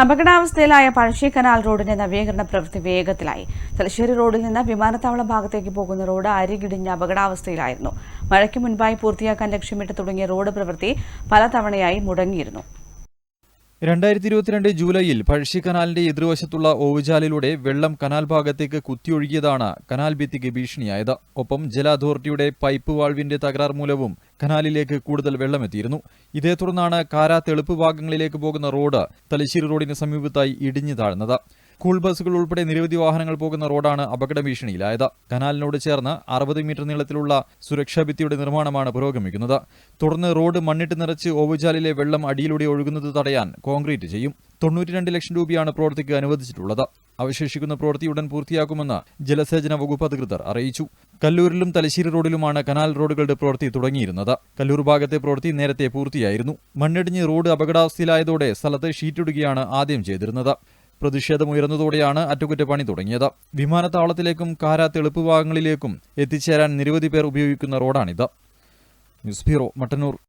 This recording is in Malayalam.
അപകടാവസ്ഥയിലായ പഴശ്ശി കനാൽ റോഡിന്റെ നവീകരണ പ്രവൃത്തി വേഗത്തിലായി. തലശ്ശേരി റോഡിൽ നിന്ന് വിമാനത്താവള ഭാഗത്തേക്ക് പോകുന്ന റോഡ് അരികിടിഞ്ഞ അപകടാവസ്ഥയിലായിരുന്നു. മഴയ്ക്ക് മുൻപായി പൂർത്തിയാക്കാൻ ലക്ഷ്യമിട്ട് തുടങ്ങിയ റോഡ് പ്രവൃത്തി പലതവണയായി മുടങ്ങിയിരുന്നു. രണ്ടായിരത്തി ഇരുപത്തിരണ്ട് ജൂലൈയിൽ പഴശ്ശി കനാലിന്റെ എതിർവശത്തുള്ള ഓവുചാലിലൂടെ വെള്ളം കനാൽ ഭാഗത്തേക്ക് കുത്തിയൊഴുകിയതാണ് കനാൽ ഭിത്തിക്ക് ഭീഷണിയായത്. ഒപ്പം ജല അതോറിറ്റിയുടെ പൈപ്പ് വാൾവിന്റെ തകരാർ മൂലവും കനാലിലേക്ക് കൂടുതൽ വെള്ളമെത്തിയിരുന്നു. ഇതേ തുടർന്നാണ് കാരാ തെളുപ്പ് ഭാഗങ്ങളിലേക്ക് പോകുന്ന റോഡ് തലശ്ശേരി റോഡിന് സമീപത്തായി ഇടിഞ്ഞു താഴ്ന്നത്. സ്കൂൾ ബസ്സുകൾ ഉൾപ്പെടെ നിരവധി വാഹനങ്ങൾ പോകുന്ന റോഡാണ് അപകട ഭീഷണിയിലായത്. കനാലിനോട് ചേർന്ന് അറുപത് മീറ്റർ നീളത്തിലുള്ള സുരക്ഷാ ഭിത്തിയുടെ നിർമ്മാണമാണ് പുരോഗമിക്കുന്നത്. തുടർന്ന് റോഡ് മണ്ണിട്ട് നിറച്ച് ഓവുചാലിലെ വെള്ളം അടിയിലൂടെ ഒഴുകുന്നത് തടയാൻ കോൺക്രീറ്റ് ചെയ്യും. തൊണ്ണൂറ്റിരണ്ട് ലക്ഷം രൂപയാണ് പ്രവൃത്തിക്ക് അനുവദിച്ചിട്ടുള്ളത്. അവശേഷിക്കുന്ന പ്രവൃത്തി ഉടൻ പൂർത്തിയാക്കുമെന്ന് ജലസേചന വകുപ്പ് അധികൃതർ അറിയിച്ചു. കല്ലൂരിലും തലശ്ശേരി റോഡിലുമാണ് കനാൽ റോഡുകളുടെ പ്രവൃത്തി തുടങ്ങിയിരുന്നത്. കല്ലൂർ ഭാഗത്തെ പ്രവൃത്തി നേരത്തെ പൂർത്തിയായിരുന്നു. മണ്ണിടിഞ്ഞ് റോഡ് അപകടാവസ്ഥയിലായതോടെ സ്ഥലത്ത് ഷീറ്റിടുകയാണ് ആദ്യം ചെയ്തിരുന്നത്. പ്രതിഷേധമുയർന്നതോടെയാണ് അറ്റകുറ്റപ്പണി തുടങ്ങിയത്. വിമാനത്താവളത്തിലേക്കും കാര തെളുപ്പ് ഭാഗങ്ങളിലേക്കും എത്തിച്ചേരാൻ നിരവധി പേർ ഉപയോഗിക്കുന്ന റോഡാണിത്. News bureau Mattannur.